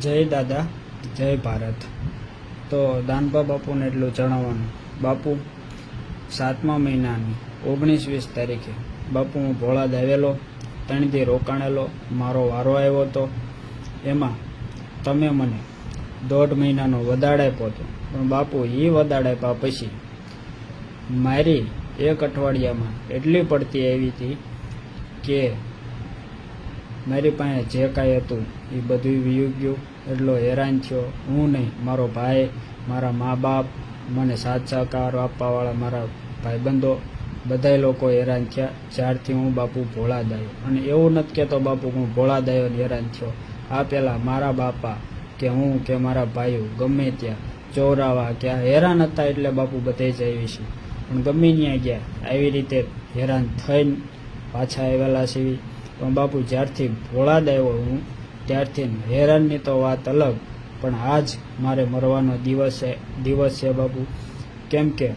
જય દાદા, જય ભારત. તો દાનપા બાપુને એટલું જણાવવાનું. બાપુ, સાતમા મહિનાની ઓગણીસ વીસ તારીખે બાપુ હું ભોળા દાવેલો ત્રણથી રોકાણેલો, મારો વારો આવ્યો હતો. એમાં તમે મને દોઢ મહિનાનો વધાડ આપ્યો હતો. પણ બાપુ એ વધાડ આપ્યા પછી મારી એક અઠવાડિયામાં એટલી પડતી આવી હતી કે મારી પાસે જે કાંઈ હતું એ બધું વીયું ગયું. એટલો હેરાન થયો. હું નહીં, મારો ભાઈ, મારા મા બાપ મને સાથ સહકાર આપવાવાળા મારા ભાઈબંધો, બધાય લોકો હેરાન થયા. જ્યારથી હું બાપુ ભોળા દાયો અને એવું નથી કહેતો બાપુ હું ભોળા દાયો ને હેરાન થયો. આ પહેલાં મારા બાપા કે હું કે મારા ભાઈઓ, ગમે ત્યાં ચોરાવા કે હેરાન હતા એટલે બાપુ બધે જ આવી છે. પણ ગમે ત્યાં ગયા. આવી રીતે હેરાન થઈને પાછા આવેલા છે. પણ બાપુ જ્યારથી ભોળાદ આવ્યો હું, ત્યારથી હેરાનની તો વાત અલગ, પણ આજ મારે મરવાનો દિવસ દિવસ છે બાપુ. કેમ કે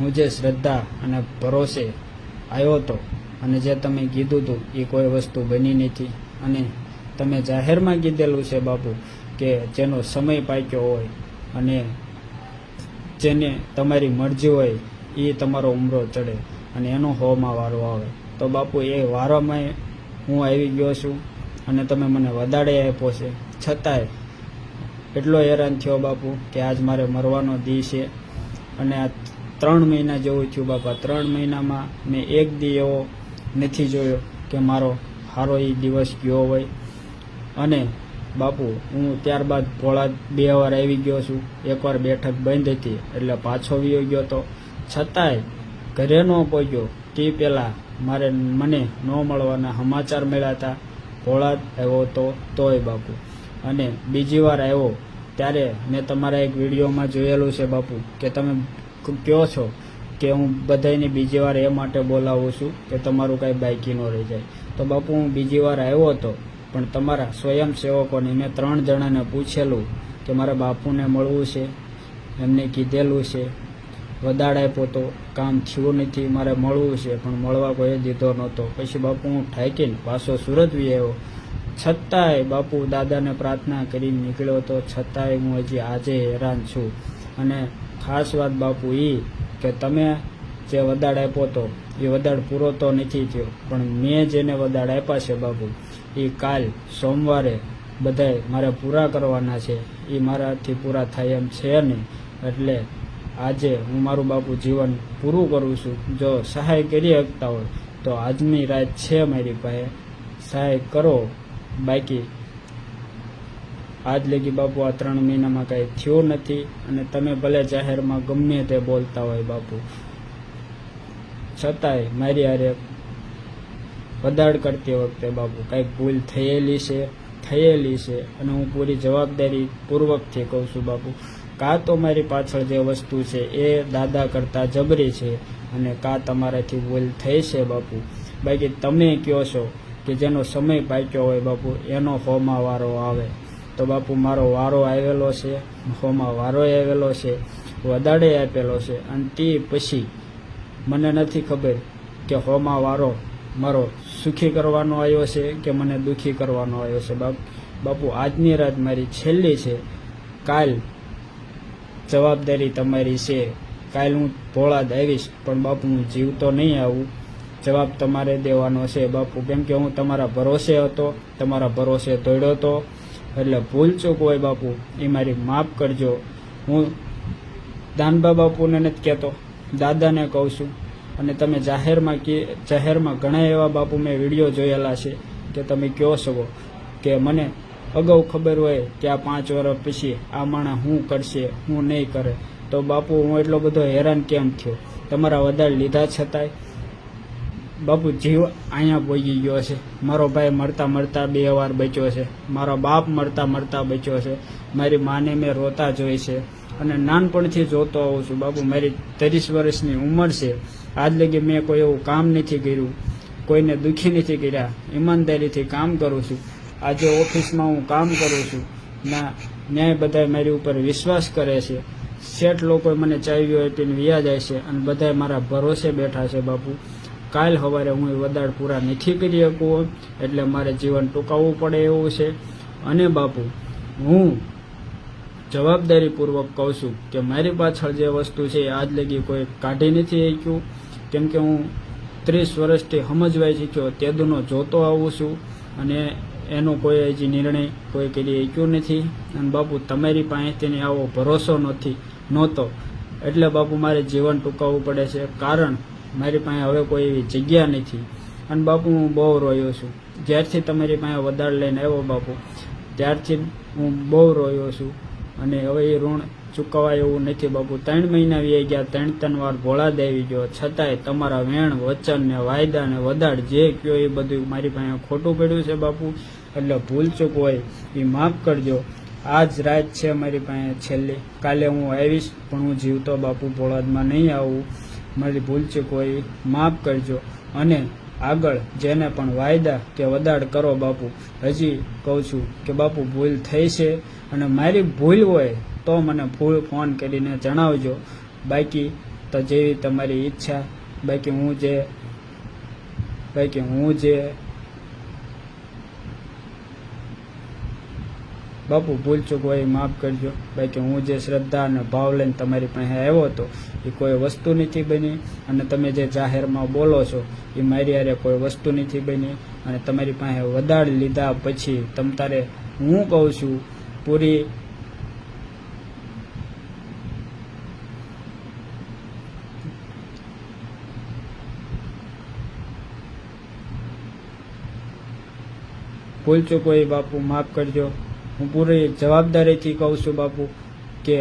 હું જે શ્રદ્ધા અને ભરોસે આવ્યો હતો અને જે તમે કીધું હતું એ કોઈ વસ્તુ બની નથી. અને તમે જાહેરમાં કીધેલું છે બાપુ, કે જેનો સમય પાક્યો હોય, અને જેને તમારી મરજી હોય, એ તમારો ઉમરો ચડે, અને એનો હોમાં વારો આવે. તો બાપુ, એ વારોમાં હું આવી ગયો છું અને તમે મને વધારે આપ્યો છે. છતાંય એટલો હેરાન થયો બાપુ કે આજ મારે મરવાનો દી છે. અને આ ત્રણ મહિના જેવું થયું બાપા, ત્રણ મહિનામાં મેં એક દી એવો નથી જોયો કે મારો સારો એ દિવસ ગયો હોય. અને બાપુ, હું ત્યારબાદ ભોળા બે વાર આવી ગયો છું. એકવાર બેઠક બંધ હતી એટલે પાછો વિયો ગયો તો. છતાંય ઘરે ન પહોંચ્યો. તે પહેલાં મારે મને ન મળવાના સમાચાર મળ્યા હતા. ભોળા આવ્યો તો, તોય બાપુ. અને બીજી વાર આવ્યો ત્યારે મેં તમારા એક વિડીયોમાં જોયેલું છે બાપુ, કે તમે કહો છો, કે હું બધાને બીજી વાર એ માટે બોલાવું છું કે તમારું કાંઈ બાઇકી ન રહી જાય. તો બાપુ, હું બીજી વાર આવ્યો હતો, પણ તમારા સ્વયંસેવકોને મેં ત્રણ જણાને પૂછેલું કે મારા બાપુને મળવું છે, એમને કીધેલું છે. વદાડ આપ્યો તો કામ થયું નથી, મારે મળવું છે, પણ મળવા કોઈ દીધો નહોતો. પછી બાપુ હું ઠાકીને પાછો સુરત વી આવ્યો. છતાંય બાપુ દાદાને પ્રાર્થના કરીને નીકળ્યો તો છતાંય હું હજી આજે હેરાન છું. અને ખાસ વાત બાપુ એ કે તમે જે વદાડ આપ્યો તો એ વદાડ પૂરો તો નથી થયો, પણ મેં જેને વદાડ આપ્યા છે બાપુ એ કાલ સોમવારે બધાય મારે પૂરા કરવાના છે. એ મારાથી પૂરા થાય એમ છે નહીં. એટલે આજે હું મારું બાપુ જીવન પૂરું કરું છું. જો સહાય કરી શકતા હોય, તો આજની રાત છે મારી પાસે. સહાય કરો. બાકી આજ લગી બાપુ આ ત્રણ મહિનામાં કાંઈ થયું નથી અને તમે ભલે જાહેરમાં ગમે તે બોલતા હોય બાપુ. છતાંય મારી હારે વદાડ કરતી વખતે બાપુ કાંઈક ભૂલ થયેલી છે થયેલી છે અને હું પૂરી જવાબદારી પૂર્વકથી કહું છું બાપુ. કાં તો મારી પાછળ જે વસ્તુ છે એ દાદા કરતાં જબરી છે અને કાં તમારાથી ભૂલ થઈ છે બાપુ? બાકી તમે કહો છો કે જેનો સમય પાક્યો હોય બાપુ, એનો હોમાં વારો આવે? તો બાપુ, મારો વારો આવેલો છે, હોમાં વારો આવેલો છે, વધારે આપેલો છે. અને તે પછી મને નથી ખબર કે હોમાં વારો મારો સુખી કરવાનો આવ્યો છે કે મને દુઃખી કરવાનો આવ્યો છે બાપુ, આજની રાત મારી છેલ્લી છે. કાલ જવાબદારી તમારી છે. કાલ હું ભોળાદ આવીશ, પણ બાપુ, હું જીવતો નહીં આવું. જવાબ તમારે દેવાનો છે, બાપુ. કેમ કે હું તમારા ભરોસે હતો, તમારા ભરોસે દોડ્યો હતો. એટલે ભૂલ ચૂક હોય બાપુ, એ મારી માફ કરજો. હું દાનબા બાપુને નથી કહેતો, દાદાને કહું છું. અને તમે જાહેરમાં કે, જાહેરમાં ઘણા એવા બાપુ મેં વીડિયો જોયેલા છે, કે તમે કહો છો કે મને અગાઉ ખબર હોય કે આ પાંચ વર્ષ પછી આ માણસ હું કરશે, હું નહીં કરે, તો બાપુ હું એટલો બધો હેરાન કેમ થયો? તમારા વધારે લીધા છતાંય? બાપુ જીવ અહીંયા ભોગી ગયો છે. મારો ભાઈ મળતા મળતા બે વાર બચ્યો છે. મારો બાપ મળતા મળતા બચ્યો છે. મારી માને મેં રોતા જોઈ છે. અને નાનપણથી જોતો આવું છું. બાપુ, મારી ત્રીસ વર્ષની ઉંમર છે. આજ લગી મેં કોઈ એવું કામ નથી કર્યું. કોઈને દુઃખી નથી કર્યા. ઈમાનદારીથી કામ કરું છું. આજે ઓફિસમાં હું કામ કરું છું. ના, ન્યાય બધા મારી ઉપર વિશ્વાસ કરે છે. શેઠ લોકો મને ચાવી હોય તેને વ્યા જાય છે અને બધા મારા ભરોસે બેઠા છે બાપુ. કાલ સવારે હું એ વદાડ પૂરા નથી કરી શકું એટલે મારે જીવન ટૂંકાવવું પડે એવું છે. અને બાપુ, હું જવાબદારીપૂર્વક કહું છું કે મારી પાછળ જે વસ્તુ છે આજ લગી કોઈ કાઢી નથી શક્યું કેમ કે હું ત્રીસ વર્ષથી સમજવાઈ શીખ્યો, તેદુનો જોતો આવું છું. અને એનો કોઈ હજી નિર્ણય કોઈ કરી શક્યો નથી. અને બાપુ, તમારી પાસે તેને આવો ભરોસો નથી, નહોતો. એટલે બાપુ, મારે જીવન ટૂંકાવવું પડે છે. કારણ, મારી પાસે હવે કોઈ એવી જગ્યા નથી. અને બાપુ, હું બહુ રોયો છું. જ્યારથી તમારી પાસે વધારે લઈને આવ્યો બાપુ, ત્યારથી હું બહુ રોયો છું. અને હવે એ ઋણ ચૂકવાય એવું નથી બાપુ. ત્રણ મહિના વી ગયા, ત્રણ ત્રણ વાર ભોળા દેવી ગયો. છતાંય તમારા વેણ, વચન ને વાયદા ને વધાર જે કયો એ બધું મારી પાસે ખોટું પડ્યું છે બાપુ. એટલે ભૂલ ચૂક હોય એ માફ કરજો. આજ રાત છે મારી પાસે છેલ્લી. કાલે હું આવીશ, પણ હું જીવતો બાપુ ભોળાદમાં નહીં આવું. મારી ભૂલચૂક હોય માફ કરજો. અને આગળ જેને પણ વાયદા કે વદાડ કરો બાપુ, હજી કહું છું કે બાપુ, ભૂલ થઈ છે અને મારી ભૂલ હોય તો મને ફૂલ ફોન કરીને જણાવજો. બાકી તો જેવી તમારી ઈચ્છા, બાકી હું જે, બાકી હું જે બાપુ, ભૂલ ચૂક હોય માફ કરજો. બાકી હું જે શ્રદ્ધા અને ભાવ લઈને તમારી પાસે આવ્યો હતો, એ કોઈ વસ્તુ નથી બની. અને તમે જે જાહેરમાં બોલો છો, એ મારી હારે કોઈ વસ્તુ નથી બની. અને તમારી પાસે વધાર લીધા પછી તમ તારે હું કહું છું, પૂરી ભૂલ ચૂક હોય બાપુ, માફ કરજો. હું પૂરી જવાબદારીથી કહું છું બાપુ કે